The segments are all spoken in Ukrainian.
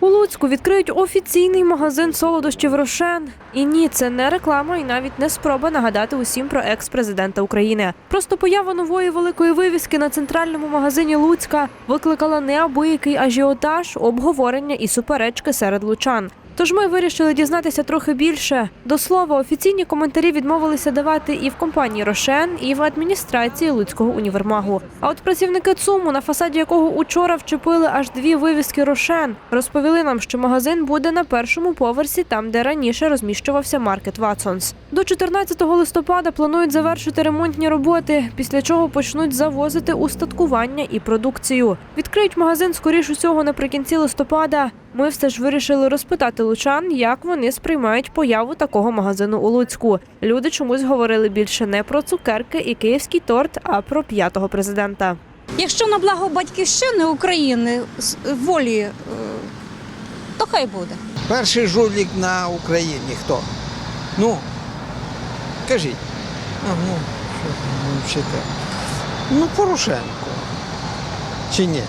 У Луцьку відкриють офіційний магазин солодощів Рошен. І ні, це не реклама і навіть не спроба нагадати усім про екс-президента України. Просто поява нової великої вивіски на центральному магазині Луцька викликала неабиякий ажіотаж, обговорення і суперечки серед лучан. Тож ми вирішили дізнатися трохи більше. До слова, офіційні коментарі відмовилися давати і в компанії Рошен, і в адміністрації Луцького універмагу. А от працівники ЦУМу, на фасаді якого учора вчепили аж дві вивіски Рошен, розповіли нам, що магазин буде на першому поверсі, там де раніше розміщувався маркет Ватсонс. До 14 листопада планують завершити ремонтні роботи, після чого почнуть завозити устаткування і продукцію. Відкриють магазин скоріш усього наприкінці листопада. Ми все ж вирішили розпитати лучан, як вони сприймають появу такого магазину у Луцьку. Люди чомусь говорили більше не про цукерки і київський торт, а про п'ятого президента. Якщо на благо батьківщини України з волі, е, то хай буде. Перший жулік на Україні хто? Ну, кажіть. А, ну, що ви вчите? Ну, Порошенко. Чи ні?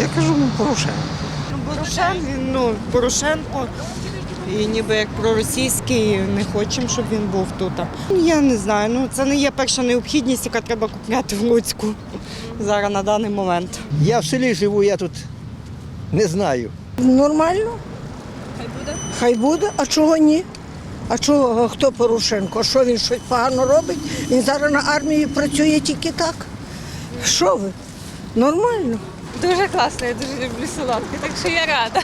Я кажу, ну Порошенко. Порошенко, він, ну, Порошенко. І ніби як проросійський, не хочемо, щоб він був тут. Я не знаю, ну це не є перша необхідність, яка треба купляти в Луцьку зараз на даний момент. Я в селі живу, я тут не знаю. Нормально. Хай буде. Хай буде, а чого ні? А чого хто Порошенко? Що він щось погано робить? Він зараз на армії працює тільки так. Що ви? Нормально. Дуже класно, я дуже люблю солодке, так що я рада.